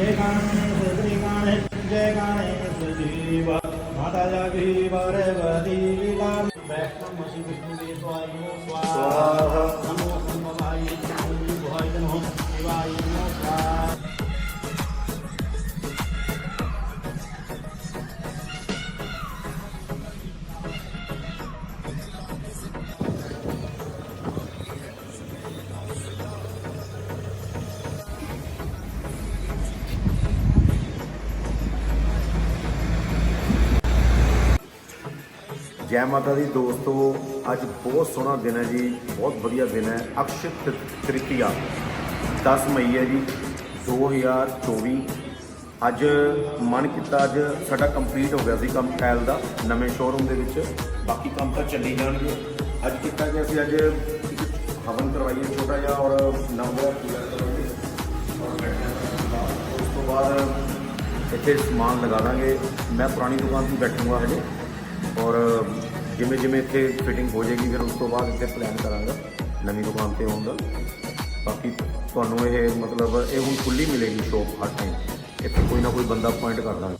ਜੈ ਗਣੇਸ਼ ਸ੍ਰੀ ਗਣੇਸ਼ ਜੈ ਗਣੇਸ਼ ਦੇਵ ਮਾਤਾ ਜਾਗੀ ਬਾਰਵਤੀ ਲੀਲਾ ਵੈਸ਼ਨਵ ਮਸੀ ਵਿਸ਼ਨੂੰ ਦੇ ਜੈ ਮਾਤਾ ਦੀ ਦੋਸਤੋ, ਅੱਜ ਬਹੁਤ ਸੋਹਣਾ ਦਿਨ ਹੈ ਜੀ, ਬਹੁਤ ਵਧੀਆ ਦਿਨ ਹੈ ਅਕਸ਼ਯ ਤ੍ਰਿ- ਤ੍ਰਿਤੀਆ। 10 ਮਈ ਹੈ ਜੀ 2024 ਅੱਜ ਮਨ ਕੀਤਾ, ਅੱਜ ਸਾਡਾ ਕੰਪਲੀਟ ਹੋ ਗਿਆ ਸੀ ਕੰਮ ਟਾਇਲ ਦਾ, ਨਵੇਂ ਸ਼ੋਰੂਮ ਦੇ ਵਿੱਚ। ਬਾਕੀ ਕੰਮ ਤਾਂ ਚੱਲੀ ਜਾਣਗੇ। ਅੱਜ ਕੀਤਾ ਗਿਆ ਸੀ, ਅੱਜ ਹਵਨ ਕਰਵਾਈਏ, ਛੋਟਾ ਜਿਹਾ, ਔਰ ਨਵਗ੍ਰਹ ਪੂਜਾ ਕਰਵਾਈਏ। ਉਸ ਤੋਂ ਬਾਅਦ ਇੱਥੇ ਸਮਾਨ ਲਗਾ ਦਾਂਗੇ। ਮੈਂ ਪੁਰਾਣੀ ਦੁਕਾਨ 'ਤੇ ਬੈਠੂੰਗਾ ਹਜੇ। ਔਰ ਜਿਵੇਂ ਜਿਵੇਂ ਇੱਥੇ ਫਿਟਿੰਗ ਹੋ ਜਾਏਗੀ, ਫਿਰ ਉਸ ਤੋਂ ਬਾਅਦ ਇੱਥੇ ਪਲਾਨ ਕਰਾਂਗਾ, ਨਵੀਂ ਦੁਕਾਨ ਤੇ ਆਉਣ ਦਾ। ਬਾਕੀ ਤੁਹਾਨੂੰ ਇਹ ਮਤਲਬ ਇਹ ਹੁਣ ਖੁੱਲੀ ਮਿਲੇਗੀ ਸ਼ੋਪ ਹਰ ਟਾਈਮ ਇੱਥੇ ਕੋਈ ਨਾ ਕੋਈ ਬੰਦਾ ਅਪਾਇੰਟ ਕਰਦਾ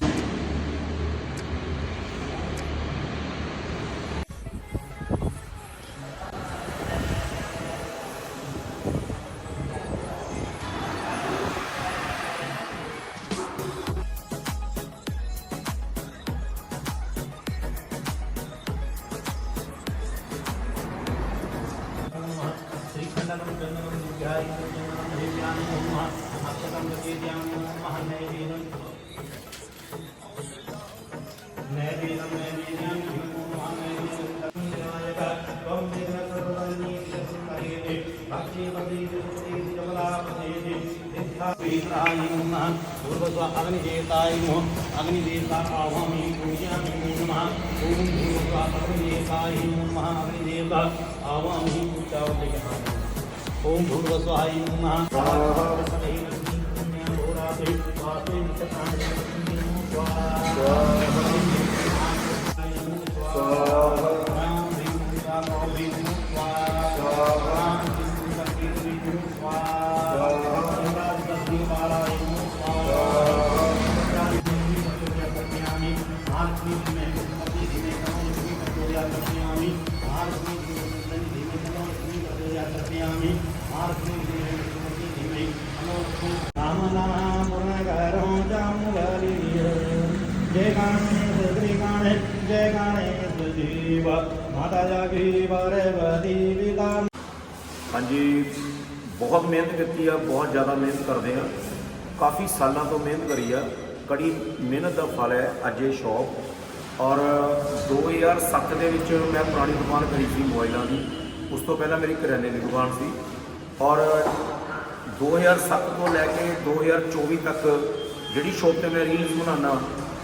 ਦਾਂਗੇ श्रीखण्डनं चन्दनं विद्याय चन्दनं देव्यानि नमः अक्षतं देव्यानि नमः नैवेदं नैवेदं नैवेद्यानि नमः नैवेदं विनायक त्वं विघ्नकर्मणि विघ्नहरे भक्ति पदे सुपदे जबलापदे सिद्धापीत्राय नमः पूर्वस्व अग्निदेवताय नमः अग्निदेवता आवामि पूजयामि नमः ॐ भूर्भुवः अग्निदेवताय नमः अग्निदेवता आवामि पूजावलिकः ॐ भूर्वस्वाय नमः રામ पश्यामि रामनामपुरनगरं जामुलरि जय गणेश श्री ਹਾਂਜੀ ਬਹੁਤ ਮਿਹਨਤ ਕੀਤੀ ਆ ਬਹੁਤ ਜ਼ਿਆਦਾ ਮਿਹਨਤ ਕਰਦੇ ਆ ਕਾਫੀ ਸਾਲਾਂ ਤੋਂ ਮਿਹਨਤ ਕਰੀ ਆ ਕੜੀ ਮਿਹਨਤ ਦਾ ਫਲ ਹੈ ਅੱਜ ਇਹ ਸ਼ੌਪ ਔਰ 2007 ਦੇ ਵਿੱਚ ਮੈਂ ਪੁਰਾਣੀ ਦੁਕਾਨ ਖਰੀਦੀ ਮੋਬਾਈਲਾਂ ਦੀ ਉਸ ਤੋਂ ਪਹਿਲਾਂ ਮੇਰੀ ਕਰਿਆਨੇ ਦੀ ਦੁਕਾਨ ਸੀ ਔਰ 2007 ਤੋਂ ਲੈ ਕੇ 2024 ਤੱਕ ਜਿਹੜੀ ਸ਼ੋਪ ਤੇ ਮੈਂ ਰੀਲਸ ਬਣਾਉਣਾ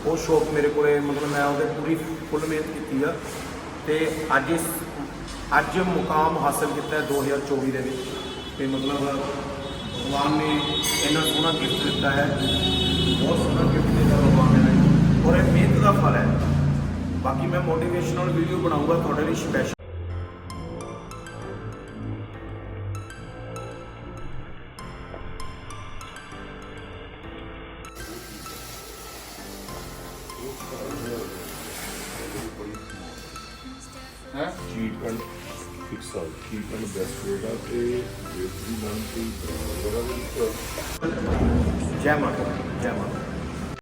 ਉਹ ਸ਼ੋਪ ਮੇਰੇ ਕੋਲੇ ਮਤਲਬ ਮੈਂ ਉਹਦੇ ਪੂਰੀ ਫੁੱਲ ਮਿਹਨਤ ਕੀਤੀ ਆ ਤੇ ਅੱਜ ਇਸ, ਅੱਜ ਮੁਕਾਮ ਹਾਸਲ ਕੀਤਾ ਹੈ 2024 ਦੇ ਵਿੱਚ। ਤੇ ਮਤਲਬ ਭਗਵਾਨ ਨੇ ਇੰਨਾ ਸੋਹਣਾ ਗਿਫਟ ਦਿੱਤਾ ਹੈ, ਬਹੁਤ ਸੋਹਣਾ ਗਿਫਟ ਦਿੱਤਾ ਭਗਵਾਨ ਨੇ। ਔਰ ਇਹ ਮਿਹਨਤ ਦਾ ਫਲ ਹੈ। ਬਾਕੀ ਮੈਂ ਮੋਟੀਵੇਸ਼ਨਲ ਵੀਡੀਓ ਬਣਾਉਂਗਾ ਤੁਹਾਡੇ ਲਈ ਸਪੈਸ਼ਲ ਹੈ cheat and fix out cheat and best rate ਆ ਤੇ ਬੇਸਰੀ ਨਾਮ ਤੇ ਬਰਾਬਰ ਜੈ ਮਾਤਾ ਦੀ, ਜੈ ਮਾਤਾ ਦੀ।